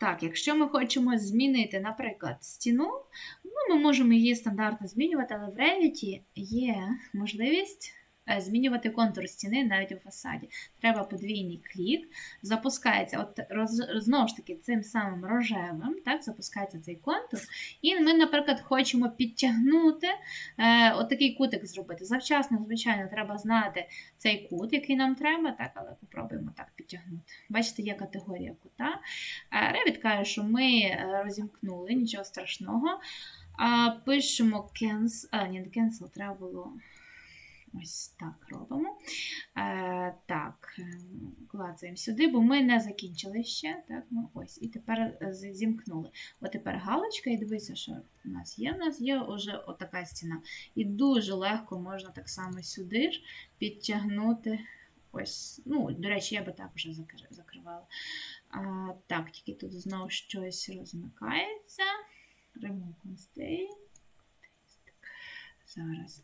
Так, якщо ми хочемо змінити, наприклад, стіну, ну, ми можемо її стандартно змінювати, але в Revit є можливість е, змінювати контур стіни навіть у фасаді. Треба подвійний клік, запускається, от роз, знову ж таки, цим самим рожевим, так, запускається цей контур. І ми, наприклад, хочемо підтягнути е, отакий кутик зробити. Завчасно, звичайно, треба знати цей кут, який нам треба, так, але попробуємо так підтягнути. Бачите, є категорія кута. Е, Revit каже, що ми е, розімкнули, нічого страшного. Пишемо cancel, а, ні, не cancel, треба було. Ось так робимо. Е, так, е, клацаємо сюди, бо ми не закінчили ще. Так, ну, ось, і тепер е, зімкнули. От тепер галочка, і дивися, що у нас є. У нас є вже отака стіна. І дуже легко можна так само сюди ж підтягнути. Ось, ну, до речі, я би так вже закривала. А, так, тільки тут знову щось розмикається. Remove constraint. Зараз.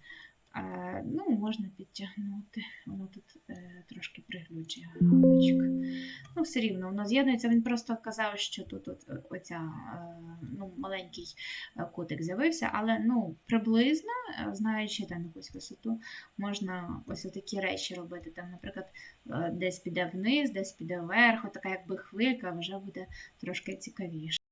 А, ну, можна підтягнути. Воно тут е, трошки приглючує галочка. Все рівно, воно з'єднується. Він просто казав, що тут от, е, оця, е, ну, маленький котик кутик з'явився, але ну, приблизно, е, знаючи там якусь висоту, можна ось такі речі робити. Там, наприклад, е, десь піде вниз, десь піде вверх, така якби хвилька вже буде трошки цікавіше.